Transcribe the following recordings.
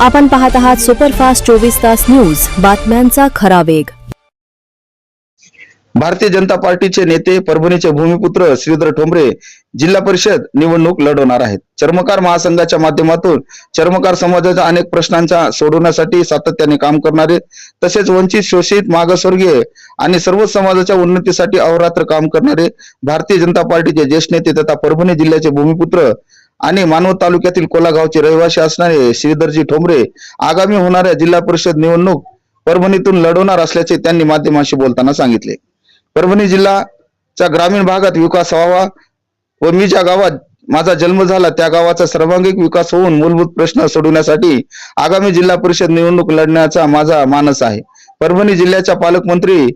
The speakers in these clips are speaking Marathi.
आपण पाहत आहात सुपरफास्ट चोवीस तास न्यूज. बातम्यांचा खरा वेग. भारतीय जनता पार्टीचे नेते परभणीचे भूमिपुत्र श्रीधर ठोंबरे जिल्हा परिषद निवडणूक लढवणार आहेत. चर्मकार महासंघाच्या माध्यमातून चर्मकार समाजाच्या अनेक प्रश्नांच्या सोडवण्यासाठी सातत्याने काम करणारे तसेच वंचित शोषित मागासवर्गीय आणि सर्व समाजाच्या उन्नतीसाठी अहोरात्र काम करणारे भारतीय जनता पार्टीचे ज्येष्ठ नेते तथा परभणी जिल्ह्याचे भूमिपुत्र आणि मानवत तालुक्यातील कोलागावचे रहिवासी असणारे श्रीधरजी ठोंबरे आगामी होणाऱ्या जिल्हा परिषद निवडणूक परभणीतून लढवणार असल्याचे त्यांनी माध्यमांशी बोलताना सांगितले. परभणी जिल्हाच्या ग्रामीण भागात विकास व्हावा व मी ज्या गावात माझा जन्म झाला त्या गावाचा सर्वांगीण विकास होऊन मूलभूत प्रश्न सोडवण्यासाठी आगामी जिल्हा परिषद निवडणूक लढण्याचा माझा मानस आहे. परभणी जिल्ह्याच्या पालकमंत्री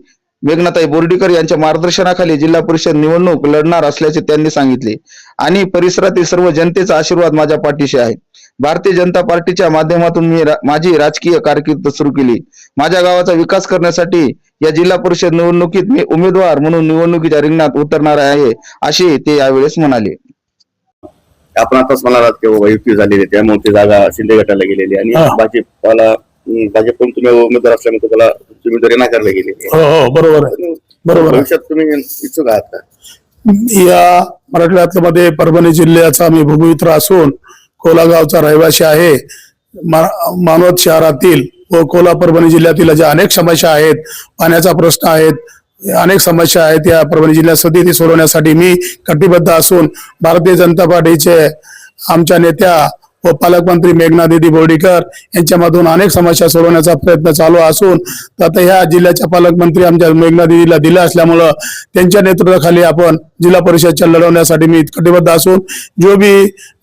मेघनाताई बोर्डीकर यांच्या मार्गदर्शनाखाली जिल्हा परिषद निवडणूक लढणार असल्याचे त्यांनी सांगितले. आणि परिसरातील सर्व जनतेचा आशीर्वाद माझ्या पाठीशी आहे. भारतीय जनता पार्टीच्या माध्यमातून मी रा- माझी राजकीय कारकीर्द सुरू केली. माझ्या गावाचा विकास करण्यासाठी या जिल्हा परिषद निवडणुकीत मी उमेदवार म्हणून निवडणुकीच्या रिंगणात उतरणार आहे असे ते यावेळेस म्हणाले. आपण आताच युती झालेली त्यामुळे ती जागा शिंदे गटाला गेलेली. आणि भाजपाला भाजपकडून तुम्ही उमेदवार असल्यामुळे तुम्हाला तुमची उमेदवारी नाकारली हो हो बरोबर आहे. बरोबर आहे. भविष्यात तुम्ही इच्छुक आहात का? या मराठवाड्यातल्या परभणी जिल्ह्याचा मी भूमित्र असून कोलागावचा रहिवासी आहे. मा- मानवत शहरातील व कोला परभणी जिल्ह्यातील ज्या अनेक समस्या आहेत. पाण्याचा प्रश्न आहेत. अनेक समस्या आहेत या परभणी जिल्ह्यात सध्या ती सोडवण्यासाठी मी कटिबद्ध असून भारतीय जनता पार्टीचे आमच्या नेत्या व पालकमंत्री मेघना दिदी बोर्डीकर यांच्यामधून अनेक समस्या सोडवण्याचा प्रयत्न चालू असून तर आता ह्या जिल्ह्याच्या पालकमंत्री आमच्या मेघना दिदीला दिले असल्यामुळं त्यांच्या नेतृत्वाखाली आपण जिल्हा परिषदच्या लढवण्यासाठी मी कटिबद्ध असून जो बी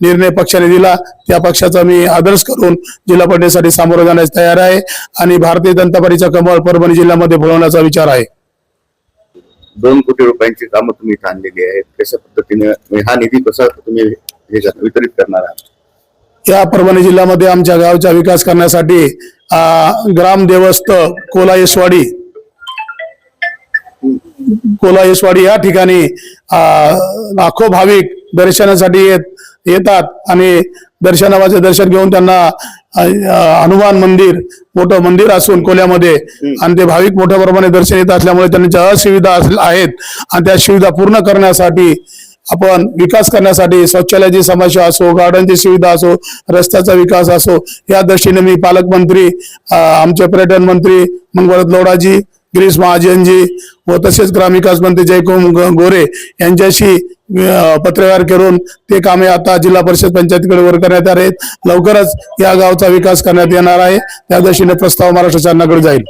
निर्णय पक्षाने दिला त्या पक्षाचा मी आदर्श करून जिल्हा परिषदेसाठी सामोरं जाण्यास तयार आहे आणि भारतीय जनता पार्टीचा कमळ परभणी जिल्ह्यामध्ये बोलवण्याचा विचार आहे. दोन कोटी रुपयांची कामं तुम्ही ठाणलेली आणलेली आहेत. कशा पद्धतीने हा निधी कसा तुम्ही वितरित करणार आहात? या परभणी जिल्ह्यामध्ये आमच्या गावचा विकास करण्यासाठी ग्राम देवस्थ कोला येसवाडी कोला येसवाडी या ठिकाणी लाखो भाविक दर्शनासाठी येत येतात आणि दर्शनावाचे दर्शन घेऊन त्यांना हनुमान मंदिर मोठं मंदिर असून कोल्यामध्ये आणि ते भाविक मोठ्या प्रमाणे दर्शन येत असल्यामुळे त्यांच्या असुविधा अस- आहेत. आणि त्या सुविधा पूर्ण करण्यासाठी आपण विकास करण्यासाठी शौचालयाची समस्या असो गार्डनची सुविधा असो रस्त्याचा विकास असो या दृष्टीने मी पालकमंत्री आमचे पर्यटन मंत्री मंगळत लोडाजी गिरीश महाजनजी व तसेच ग्रामविकास मंत्री जयकुम गोरे यांच्याशी पत्रव्यवहार करून ते कामे आता जिल्हा परिषद पंचायतीकडे वर करण्यात आले आहेत. लवकरच या गावचा विकास करण्यात येणार आहे. त्या दृष्टीने प्रस्ताव महाराष्ट्र शासनाकडे जाईल.